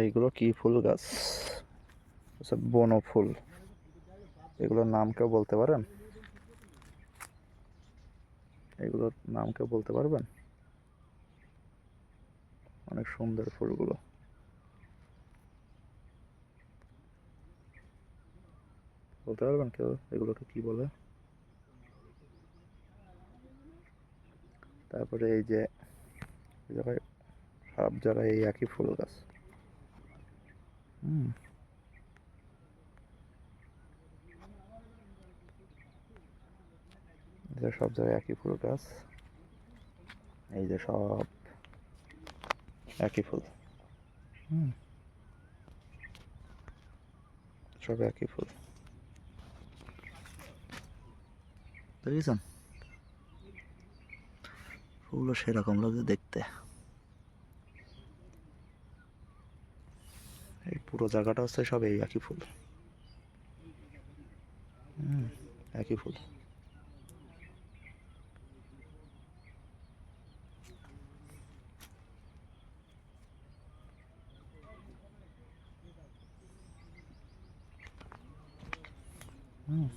এইগুলো কি ফুল গাছ? আচ্ছা বনো ফুল এগুলোর নাম কেউ বলতে পারেন? এগুলোর নাম কেউ বলতে পারবেন? অনেক সুন্দর ফুলগুলো। বলতে পারবেন কেউ? এগুলোকে কি বলে? তারপরে এই যে সব জায়গায় এই একই ফুল গাছ। সব জায়গায় একই ফুল গাছ। এই যে সব একই ফুল। হুম সব একই ফুল। দেখেছেন? ফুলগুলো সেরকম লাগে দেখতে এই পুরো জায়গাটা হচ্ছে সব এই একই ফুল। একই ফুল। হুম।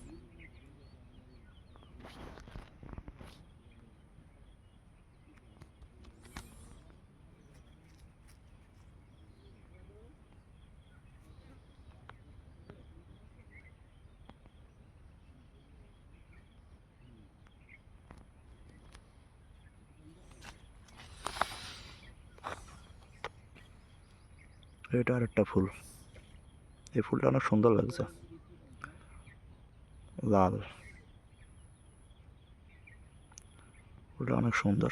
এটা আর একটা ফুল। এই ফুলটা অনেক সুন্দর লাগছে। লাল। ফুলটা অনেক সুন্দর।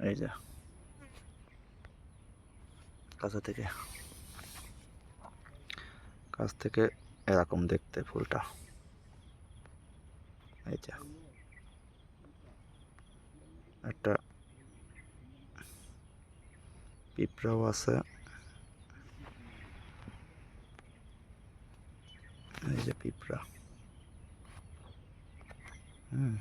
এই যে। কাছে থেকে। কাছ থেকে এরকম দেখতে ফুলটা। এই যে। একটা পিঁপড়াও আছে এই যে পিঁপড়া হুম